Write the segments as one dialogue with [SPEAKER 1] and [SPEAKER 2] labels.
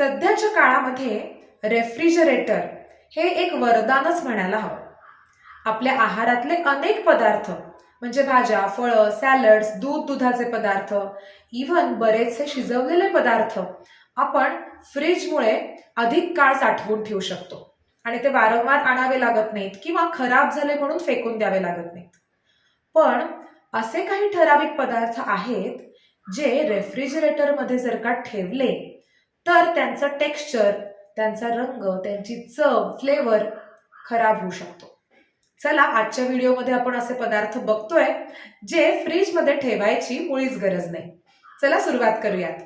[SPEAKER 1] सध्याच्या काळामध्ये रेफ्रिजरेटर हे एक वरदानच म्हणायला हवं. आपल्या आहारातले अनेक पदार्थ म्हणजे भाज्या फळं सॅलड्स दूध दुधाचे पदार्थ इव्हन बरेचसे शिजवलेले पदार्थ आपण फ्रीजमुळे अधिक काळ साठवून ठेवू शकतो. आणि ते वारंवार आणावे लागत नाहीत किंवा खराब झाले म्हणून फेकून द्यावे लागत नाहीत. पण असे काही ठराविक पदार्थ आहेत जे रेफ्रिजरेटरमध्ये जर का ठेवले तर त्यांचं टेक्स्चर त्यांचा रंग त्यांची चव फ्लेवर खराब होऊ शकतो. चला आजच्या व्हिडिओमध्ये आपण असे पदार्थ बघतोय जे फ्रीजमध्ये ठेवायची मुळीच गरज नाही. चला सुरुवात करूयात.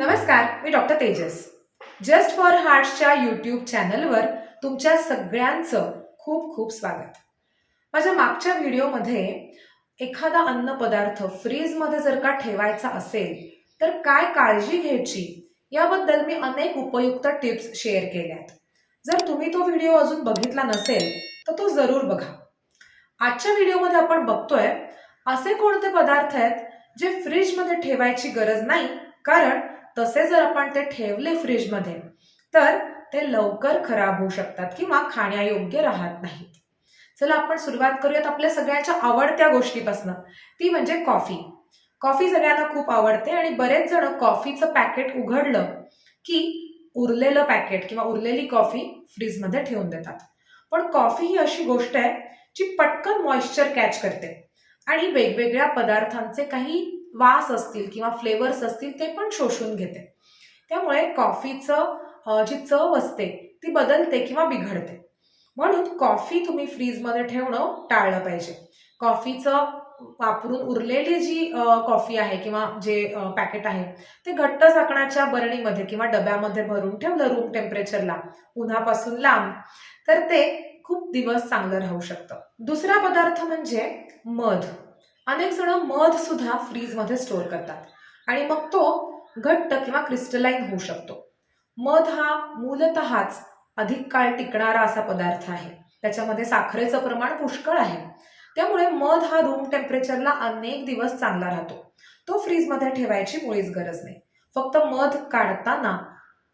[SPEAKER 1] नमस्कार मी डॉक्टर तेजस. जस्ट फॉर हार्ट्सच्या यूट्यूब चॅनलवर तुमच्या सगळ्यांचं खूप खूप स्वागत. माझ्या मागच्या व्हिडिओमध्ये एखादा अन्न पदार्थ फ्रीजमध्ये जर का ठेवायचा असेल तर काय काळजी घ्यायची? याबद्दल मी अनेक उपयुक्त टिप्स शेअर केल्यात. जर तुम्ही तो व्हिडिओ अजून बघितला नसेल तर तो जरूर बघा. आजच्या व्हिडिओमध्ये आपण बघतोय असे कोणते पदार्थ आहेत जे फ्रीजमध्ये ठेवायची गरज नाही? कारण तसे जर आपण ते ठेवले फ्रीजमध्ये तर ते लवकर खराब होऊ शकतात किंवा खाण्यायोग्य राहत नाहीत. चला आपण सुरुवात करूयात आपल्या सगळ्यांच्या आवडत्या गोष्टीपासून. ती म्हणजे कॉफी. कॉफी सगळ्यांना खूप आवडते आणि बरेच जण कॉफीचं पॅकेट उघडलं की उरलेलं पॅकेट किंवा उरलेली कॉफी फ्रीजमध्ये ठेवून देतात. पण कॉफी ही अशी गोष्ट आहे जी पटकन मॉइश्चर कॅच करते आणि वेगवेगळ्या पदार्थांचे काही वास असतील किंवा फ्लेवर्स असतील ते पण शोषून घेते. त्यामुळे कॉफीचं जी चव असते ती बदलते किंवा बिघडते. म्हणून कॉफी तुम्ही फ्रीजमध्ये ठेवणं टाळलं पाहिजे. कॉफीचं वापरून उरलेली जी कॉफी आहे किंवा जे पॅकेट आहे ते घट्ट झाकणाच्या बरणीमध्ये किंवा डब्यामध्ये भरून ठेवलं रूम टेम्परेचरला उन्हापासून लांब तर ते खूप दिवस चांगलं राहू शकतं. दुसरा पदार्थ म्हणजे मध. अनेक जण मध सुद्धा फ्रीजमध्ये स्टोअर करतात आणि मग तो घट्ट किंवा क्रिस्टलाईन होऊ शकतो. मध हा मूलतःच अधिक काळ टिकणारा असा पदार्थ आहे. त्याच्यामध्ये साखरेचं प्रमाण पुष्कळ आहे. त्यामुळे मध हा रूम टेम्परेचरला अनेक दिवस चांगला राहतो. तो फ्रीजमध्ये ठेवायची मुळीच गरज नाही. फक्त मध काढताना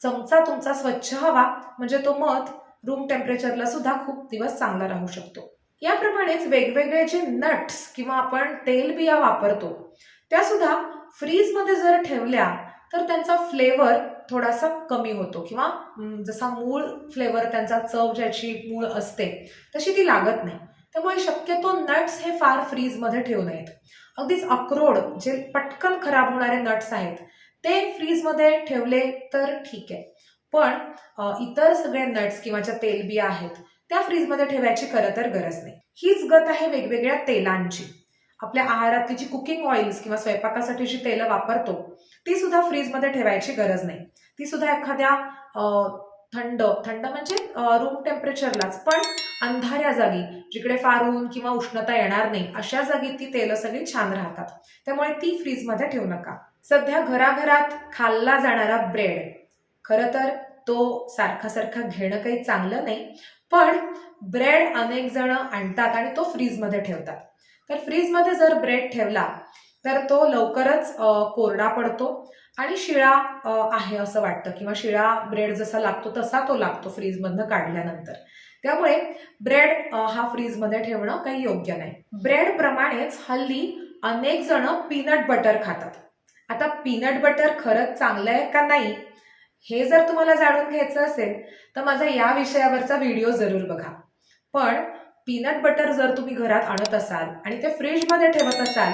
[SPEAKER 1] चमचा तुमचा स्वच्छ हवा म्हणजे तो मध रूम टेम्परेचरला सुद्धा खूप दिवस चांगला राहू शकतो. याप्रमाणेच वेगवेगळे जे नट्स किंवा आपण तेलबिया वापरतो त्या सुद्धा फ्रीजमध्ये जर ठेवल्या तर त्यांचा फ्लेवर थोडासा कमी होतो किंवा जसा मूळ फ्लेवर त्यांचा चव ज्याची मूळ असते तशी ती लागत नाही. त्यामुळे शक्यतो नट्स हे फार फ्रीजमध्ये ठेवू नयेत. अगदीच अक्रोड जे पटकन खराब होणारे नट्स आहेत ते फ्रीजमध्ये ठेवले तर ठीक आहे. पण इतर सगळे नट्स किंवा ज्या तेलबिया आहेत त्या फ्रीजमध्ये ठेवायची खरं तर गरज नाही. हीच गत आहे वेगवेगळ्या तेलांची. आपल्या आहारातली जी कुकिंग ऑइल्स किंवा स्वयंपाकासाठी जी तेलं वापरतो ती सुद्धा फ्रीजमध्ये ठेवायची गरज नाही. ती सुद्धा एखाद्या थंड थंड म्हणजे रूम टेम्परेचरलाच पण अंधाऱ्या जागी जिकडे फार ऊन किंवा उष्णता येणार नाही अशा जागी ती तेलं सगळी छान राहतात. त्यामुळे ती फ्रीजमध्ये ठेवू नका. सध्या घराघरात खाल्ला जाणारा ब्रेड खरं तर तो सारखा सारखा घेणं काही चांगलं नाही पण ब्रेड अनेक जण आणतात आणि तो फ्रीजमध्ये ठेवतात. तर फ्रीजमध्ये जर ब्रेड ठेवला तर तो लवकरच कोरडा पडतो आणि शिळा आहे असं वाटतं. किंवा शिळा ब्रेड जसा लागतो तसा तो लागतो फ्रीजमधनं काढल्यानंतर. त्यामुळे ब्रेड हा फ्रीजमध्ये ठेवणं काही योग्य नाही. ब्रेड प्रमाणेच हल्ली अनेक जण पीनट बटर खातात. आता पीनट बटर खरंच चांगलं आहे का नाही हे जर तुम्हाला जाणून घ्यायचं असेल तर माझा या विषयावरचा व्हिडिओ जरूर बघा. पण पीनट बटर जर तुम्ही घरात आणत असाल आणि ते फ्रीजमध्ये ठेवत असाल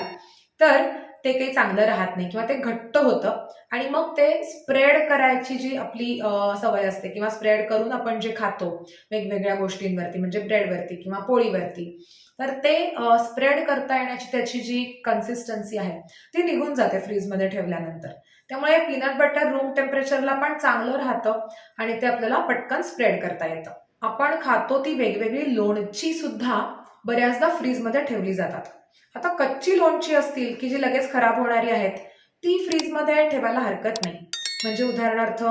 [SPEAKER 1] तर ते काही चांगलं राहत नाही किंवा ते घट्ट होतं. आणि मग ते स्प्रेड करायची जी आपली सवय असते किंवा स्प्रेड करून आपण जे खातो वेगवेगळ्या गोष्टींवरती म्हणजे ब्रेडवरती किंवा पोळीवरती तर ते स्प्रेड करता येण्याची त्याची जी कन्सिस्टन्सी आहे ती निघून जाते फ्रीजमध्ये ठेवल्यानंतर. त्यामुळे पीनट बटर रूम टेम्परेचरला पण चांगलं राहतं आणि ते आपल्याला पटकन स्प्रेड करता येतं. आपण खातो ती वेगवेगळी लोणची सुद्धा बऱ्याचदा फ्रीजमध्ये ठेवली जातात. आता कच्ची लोणची असतील की जी लगेच खराब होणारी आहेत ती फ्रीजमध्ये ठेवायला हरकत नाही. म्हणजे उदाहरणार्थ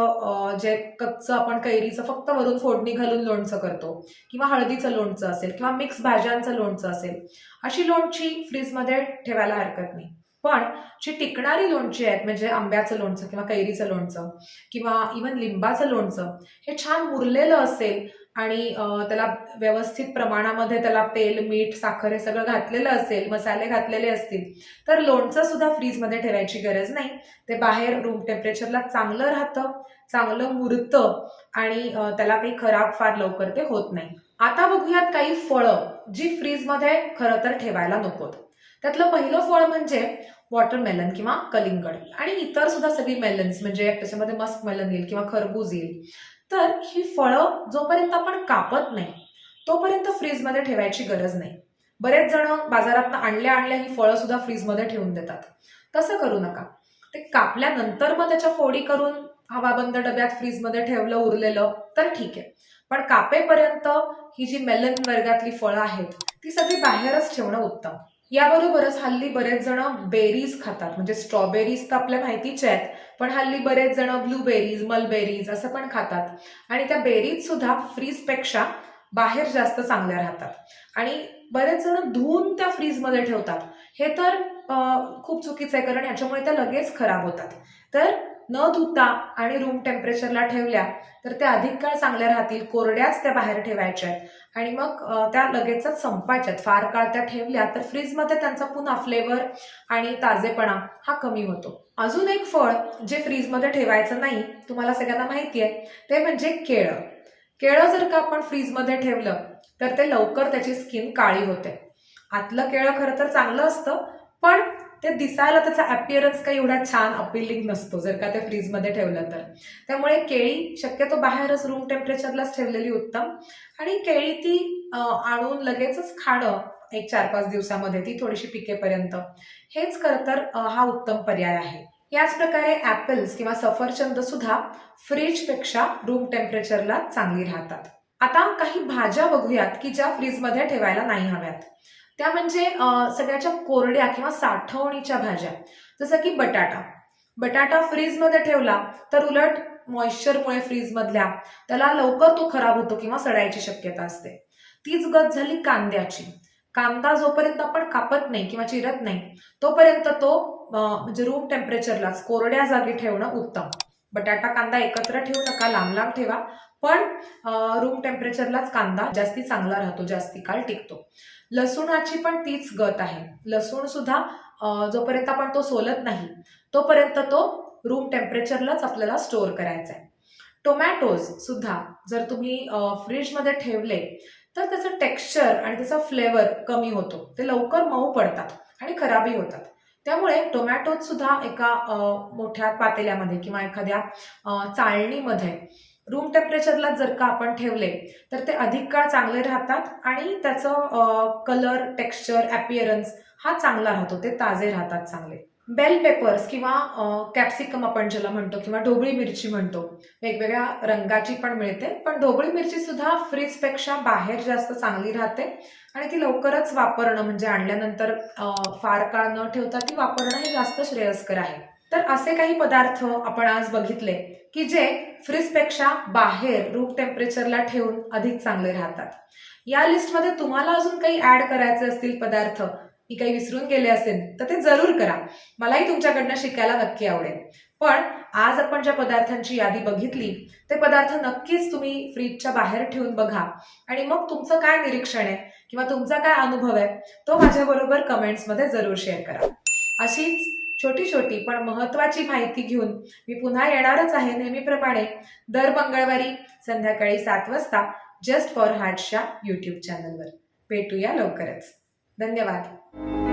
[SPEAKER 1] जे कच्चं आपण कैरीचं फक्त वरून फोडणी घालून लोणचं करतो किंवा हळदीचं लोणचं असेल किंवा मिक्स भाज्यांचं लोणचं असेल अशी लोणची फ्रीजमध्ये ठेवायला हरकत नाही. पण जी टिकणारी लोणची आहेत म्हणजे आंब्याचं लोणचं किंवा कैरीचं लोणचं किंवा इवन लिंबाचं लोणचं हे छान मुरलेलं असेल आणि त्याला व्यवस्थित प्रमाणामध्ये त्याला तेल मीठ साखर हे सगळं घातलेलं असेल मसाले घातलेले असतील तर लोणचं सुद्धा फ्रीजमध्ये ठेवायची गरज नाही. ते बाहेर रूम टेम्परेचरला चांगलं राहतं चांगलं मुरतं आणि त्याला काही खराब फार लवकर ते होत नाही. आता बघूयात काही फळं जी फ्रीजमध्ये खरं तर ठेवायला नकोत. त्यातलं पहिलं फळ म्हणजे वॉटरमेलन किंवा कलिंगड आणि इतर सुद्धा सगळी मेलन्स म्हणजे त्याच्यामध्ये मस्क मेलन येईल किंवा खरबूज येईल. तर ही फळं जोपर्यंत आपण कापत नाही तोपर्यंत फ्रीजमध्ये ठेवायची गरज नाही. बरेच जण बाजारात आणल्या आणल्या ही फळं सुद्धा फ्रीजमध्ये ठेवून देतात. तसं करू नका. ते कापल्यानंतर मग त्याच्या फोडी करून हवाबंद डब्यात फ्रीजमध्ये ठेवलं उरलेलं तर ठीक आहे. पण कापेपर्यंत ही जी मेलन वर्गातली फळं आहेत ती सगळी बाहेरच ठेवणं उत्तम. याबरोबरच हल्ली बरेच जण बेरीज खातात. म्हणजे स्ट्रॉबेरीज तर आपल्या माहितीचे आहेत पण हल्ली बरेच जण ब्लूबेरीज मलबेरीज असं पण खातात. आणि त्या बेरीज सुद्धा फ्रीजपेक्षा बाहेर जास्त चांगल्या राहतात. आणि बरेच जण धुवून त्या फ्रीजमध्ये ठेवतात. हे तर खूप चुकीचं आहे कारण ह्याच्यामुळे त्या लगेच खराब होतात. तर न धुता आणि रूम टेम्परेचरला ठेवल्या तर त्या अधिक काळ चांगल्या राहतील. कोरड्याच त्या बाहेर ठेवायच्या आहेत. आणि मग त्या लगेचच संपायच्यात फार काळ त्या ठेवल्या तर फ्रीजमध्ये त्यांचा पुन्हा फ्लेवर आणि ताजेपणा हा कमी होतो. अजून एक फळ जे फ्रीजमध्ये ठेवायचं नाही तुम्हाला सगळ्यांना माहिती आहे ते म्हणजे केळं. केळं जर का आपण फ्रीजमध्ये ठेवलं तर ते लवकर त्याची स्किन काळी होते. आतलं केळं खरं तर चांगलं असतं पण ते दिसायला त्याचा अपिअरन्स काही एवढा छान अपिलिंग नसतो जर का ते फ्रीजमध्ये ठेवलं तर. त्यामुळे केळी शक्यतो बाहेरच रूम टेम्परेचरलाच ठेवलेली उत्तम. आणि केळी ती आणून लगेचच खाणं एक चार पाच दिवसामध्ये ती थोडीशी पिकेपर्यंत. हेच खरं तर हा उत्तम पर्याय आहे. याच प्रकारे ॲपल्स किंवा सफरचंद सुद्धा फ्रीजपेक्षा रूम टेम्परेचरला चांगली राहतात. आता काही भाज्या बघूयात की ज्या फ्रीजमध्ये ठेवायला नाही हव्यात. त्या म्हणजे सगळ्याच्या कोरड्या किंवा साठवणीच्या भाज्या. जसं की बटाटा. बटाटा फ्रीजमध्ये ठेवला तर उलट मॉइश्चरमुळे फ्रीजमधल्या त्याला लवकर तो खराब होतो किंवा सडायची शक्यता असते. तीच गत झाली कांद्याची. कांदा जोपर्यंत आपण कापत नाही किंवा चिरत नाही तोपर्यंत तो म्हणजे रूम टेम्परेचरलाच कोरड्या जागी ठेवणं उत्तम. बटाटा कांदा एकत्र ठेवू नका लांब लांब ठेवा. पण रूम टेम्परेचरलाच कांदा जास्ती चांगला राहतो जास्ती काळ टिकतो. लसूणाची पण तीच गत आहे. लसूण सुद्धा जोपर्यंत आपण तो सोलत नाही तोपर्यंत तो रूम टेम्परेचरलाच आपल्याला स्टोअर करायचा आहे टोमॅटोज सुद्धा जर तुम्ही फ्रीजमध्ये ठेवले तर त्याचं टेक्स्चर आणि त्याचा फ्लेवर कमी होतो. ते लवकर मऊ पडतात आणि खराबही होतात. त्यामुळे टोमॅटोत सुद्धा एका मोठ्या पातेल्यामध्ये किंवा एखाद्या चाळणीमध्ये रूम टेम्परेचरला जर का आपण ठेवले तर ते अधिक काळ चांगले राहतात आणि त्याचं कलर टेक्स्चर ॲपिअरन्स हा चांगला राहतो ते ताजे राहतात चांगले. बेल पेपर्स किंवा कॅप्सिकम आपण ज्याला म्हणतो किंवा ढोबळी मिरची म्हणतो वेगवेगळ्या रंगाची पण मिळते. पण ढोबळी मिरची सुद्धा फ्रीजपेक्षा बाहेर जास्त चांगली राहते आणि ती लवकरच वापरणं म्हणजे आणल्यानंतर फार काळ न ठेवता ती वापरणं हे जास्त श्रेयस्कर आहे. तर असे काही पदार्थ आपण आज बघितले की जे फ्रीजपेक्षा बाहेर रूम टेम्परेचरला ठेवून अधिक चांगले राहतात. या लिस्टमध्ये तुम्हाला अजून काही ऍड करायचे असतील पदार्थ मी काही विसरून गेले असेल तर ते जरूर करा. मलाही तुमच्याकडनं शिकायला नक्की आवडेल. पण आज आपण ज्या पदार्थांची यादी बघितली ते पदार्थ नक्कीच तुम्ही फ्रीजच्या बाहेर ठेवून बघा. आणि मग तुमचं काय निरीक्षण आहे किंवा तुमचा काय अनुभव आहे तो माझ्याबरोबर कमेंट्समध्ये जरूर शेअर करा. अशीच छोटी छोटी पण महत्वाची माहिती घेऊन मी पुन्हा येणारच आहे नेहमीप्रमाणे दर मंगळवारी संध्याकाळी सात वाजता जस्ट फॉर हार्टच्या यूट्यूब चॅनलवर भेटूया लवकरच. धन्यवाद.